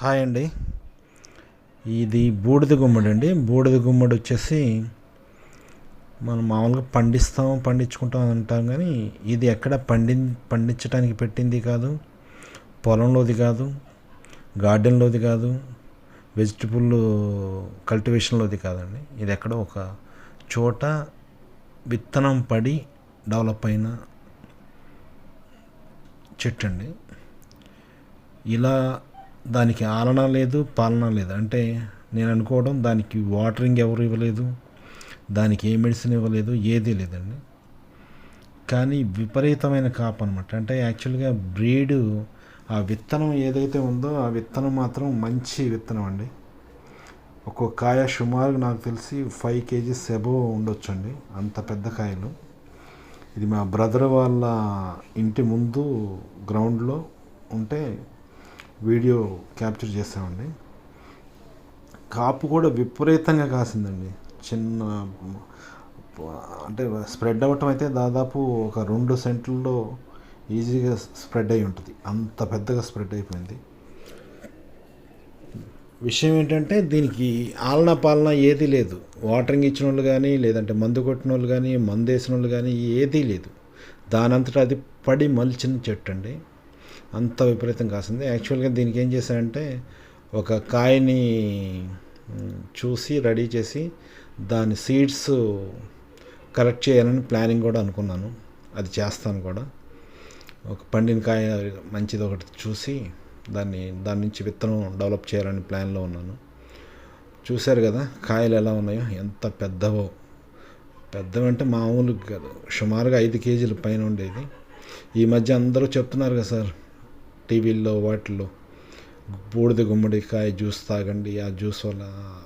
Hi అండి. ఇది బూడిద గుమ్మడి అండి. బూడిద గుమ్మడి వచ్చేసి మనం మామూలుగా పండిస్తాం పండించుకుంటాం అని అంటాం కానీ ఇది ఎక్కడ పండి పండించడానికి పెట్టింది కాదు. పొలంలోది కాదు గార్డెన్లోది కాదు వెజిటబుల్ కల్టివేషన్లోది కాదండి. ఇది ఎక్కడ ఒక చోట విత్తనం పడి డెవలప్ అయిన చెట్టు అండి. ఇలా దానికి ఆలన లేదు పాలన లేదు. అంటే నేను అనుకోవడం దానికి వాటరింగ్ ఎవరు ఇవ్వలేదు దానికి ఏ మెడిసిన్ ఇవ్వలేదు ఏదీ లేదండి. కానీ విపరీతమైన కాపు అనమాట అంటే యాక్చువల్గా బ్రీడు ఆ విత్తనం ఏదైతే ఉందో ఆ విత్తనం మాత్రం మంచి విత్తనం అండి. ఒక్కొక్క కాయ సుమారు నాకు తెలిసి ఫైవ్ కేజీస్ ఎబో ఉండొచ్చండి అంత పెద్ద కాయలు. ఇది మా బ్రదర్ వాళ్ళ ఇంటి ముందు గ్రౌండ్లో ఉంటే వీడియో క్యాప్చర్ చేస్తామండి. కాపు కూడా విపరీతంగా కాసిందండి. చిన్న అంటే స్ప్రెడ్ అవ్వటం అయితే దాదాపు ఒక రెండు సెంట్లలో ఈజీగా స్ప్రెడ్ అయి ఉంటుంది. అంత పెద్దగా స్ప్రెడ్ అయిపోయింది. విషయం ఏంటంటే దీనికి ఆలన పాలన ఏదీ లేదు. వాటరింగ్ ఇచ్చిన వాళ్ళు కానీ లేదంటే మందు కొట్టిన వాళ్ళు కానీ మందు వేసిన వాళ్ళు కానీ ఏదీ లేదు. దానంతటా అది పడి మలిచిన చెట్టు అండి అంత విపరీతం కాసింది. యాక్చువల్గా దీనికి ఏం చేశారంటే ఒక కాయని చూసి రెడీ చేసి దాని సీడ్స్ కలెక్ట్ చేయాలని ప్లానింగ్ కూడా అనుకున్నాను. అది చేస్తాను కూడా. ఒక పండిన కాయ మంచిది ఒకటి చూసి దాన్ని దాని నుంచి విత్తనం డెవలప్ చేయాలని ప్లాన్లో ఉన్నాను. చూశారు కదా కాయలు ఎలా ఉన్నాయో ఎంత పెద్దవో. పెద్దవంటే మామూలు కాదు సుమారుగా ఐదు కేజీల పైన ఉండేది. ఈ మధ్య అందరూ చెప్తున్నారు కదా సార్ టీవీల్లో వాటిల్లో బూడిద గుమ్మడికాయ జ్యూస్ తాగండి ఆ జ్యూస్ వల్ల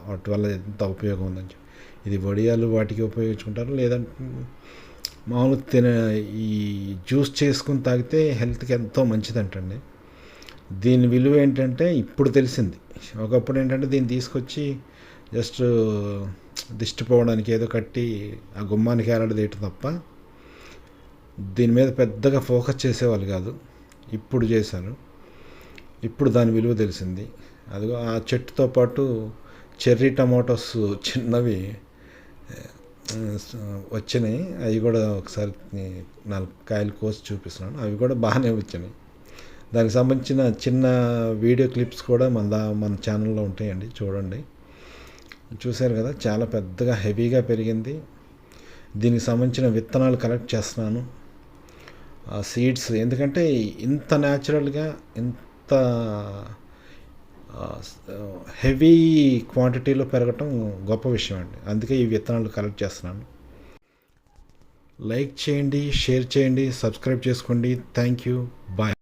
వాటి వల్ల ఎంత ఉపయోగం ఉందని చెప్పి. ఇది వడియాలు వాటికి ఉపయోగించుకుంటారు? లేదంటే మామూలు తిన ఈ జ్యూస్ చేసుకుని తాగితే హెల్త్కి ఎంతో మంచిదంటండి. దీని విలువ ఏంటంటే ఇప్పుడు తెలిసింది. ఒకప్పుడు ఏంటంటే దీన్ని తీసుకొచ్చి జస్ట్ దిష్టి పోవడానికి ఏదో కట్టి ఆ గుమ్మానికి ఏలాడదేయటం తప్ప దీని మీద పెద్దగా ఫోకస్ చేసేవాళ్ళు కాదు. ఇప్పుడు చేశాను. ఇప్పుడు దాని విలువ తెలిసింది. అదిగో ఆ చెట్టుతో పాటు చెర్రీ టమాటోస్ చిన్నవి వచ్చినాయి. అవి కూడా ఒకసారి నాలుగు కాయలు కోసి చూపిస్తున్నాను. అవి కూడా బాగానే వచ్చినాయి. దానికి సంబంధించిన చిన్న వీడియో క్లిప్స్ కూడా మన దా మన ఛానల్లో ఉంటాయండి. చూడండి. చూశారు కదా చాలా పెద్దగా హెవీగా పెరిగింది. దీనికి సంబంధించిన విత్తనాలు కలెక్ట్ చేస్తున్నాను. ఆ సీడ్స్. ఎందుకంటే ఇంత న్యాచురల్గా ఇంత హెవీ క్వాంటిటీలో పెరగటం గొప్ప విషయం అండి. అందుకే ఈ విత్తనాలు కలెక్ట్ చేస్తున్నాను. లైక్ చేయండి షేర్ చేయండి సబ్స్క్రైబ్ చేసుకోండి. Thank you. బాయ్.